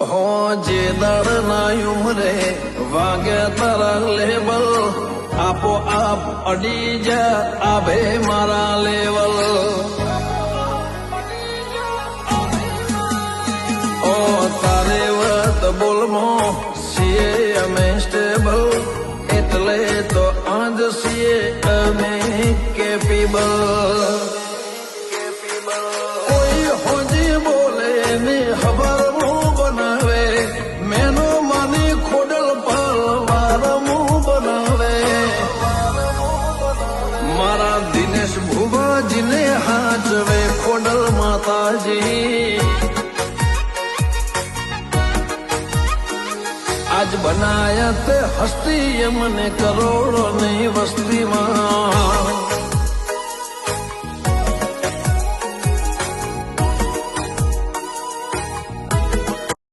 હો જે દળના ઉમરે વાગે તારા લેવલ આપો આપ અડી જા આભે મારા લેવલ ઓ તારે વત બોલમો છીએ અમે સ્ટેબલ એટલે તો આજ છીએ અમે કેપેબલ દિનેશ ભુવાજીને હાચવે ખોડલ માતાજી આજ બનાયા તે હસ્તી મને કરોડોની વસ્તીમાં